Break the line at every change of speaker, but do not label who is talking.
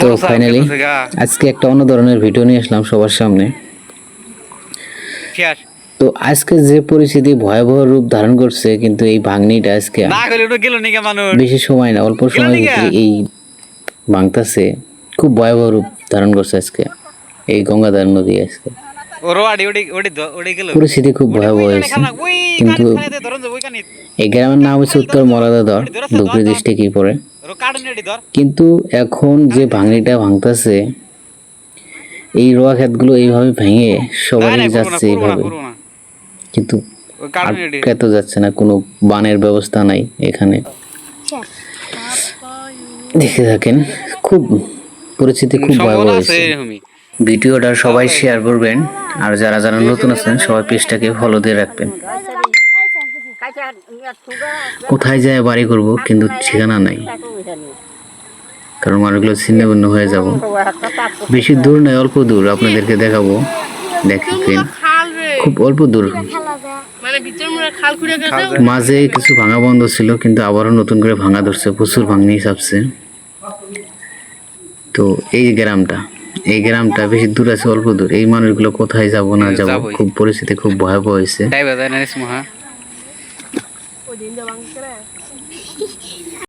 তো ফাইনালি আজকে একটা অন্য ধরনের ভিডিও নিয়ে আসলাম সবার সামনে। তো আজকে যে পরিস্থিতি ভয়াবহ রূপ ধারণ করছে কিন্তু এই ভাঙনিটা আজকে বেশি সময় না অল্প? ভিতরে এই ভাঙতাছে খুব ভয়াবহ রূপ ধারণ করছে আজকে এই গঙ্গাধার নদী আজকে। পরিস্থিতি খুব ভয়াবহ হয়েছে কিন্তু এই গ্রামের নাম হচ্ছে উত্তর মরাদাদর ধুবড়ি কি পড়ে কিন্তু এখন যে ভাঙনিটা ভাঙতাছে এই রোয়া ক্ষেতগুলো এইভাবে ভেঙে সবারই
না
যাচ্ছে এইভাবে। কিন্তু
ওই কাটুন এডি
আটকে তো যাচ্ছে না কোনো বানের ব্যবস্থা নাই এখানে। দেখে থাকেন খুব পরিস্থিতি খুব ভয়াবহ হয়েছে। ভিডিওটা সবাই শেয়ার করবেন আর যারা যারা নতুন আছেন সবাই পেজটাকে ফলো দিয়ে রাখবেন। কোথায় যায় বাড়ি করব কিন্তু ঠিকানা নাই। কারণ মানুষগুলো ছিন্ন ভিন্ন হয়ে যাব। বেশি দূর নয় অল্প দূর। আপনাদেরকে দেখাবো। দেখেন খুব অল্প দূর। মাঝে কিছু ভাঙা বন্ধ ছিল কিন্তু আবারও নতুন করে ভাঙা ধরছে প্রচুর ভাঙনি চাপছে তো এই গ্রামটা এই গ্রামটা বেশি দূর আছে অল্প দূর। এই মানুষগুলো কোথায় যাব না যাব খুব পরিস্থিতি খুব ভয়াবহ হয়েছে।
ದಿಂದ ಬಂಕ್ರೆ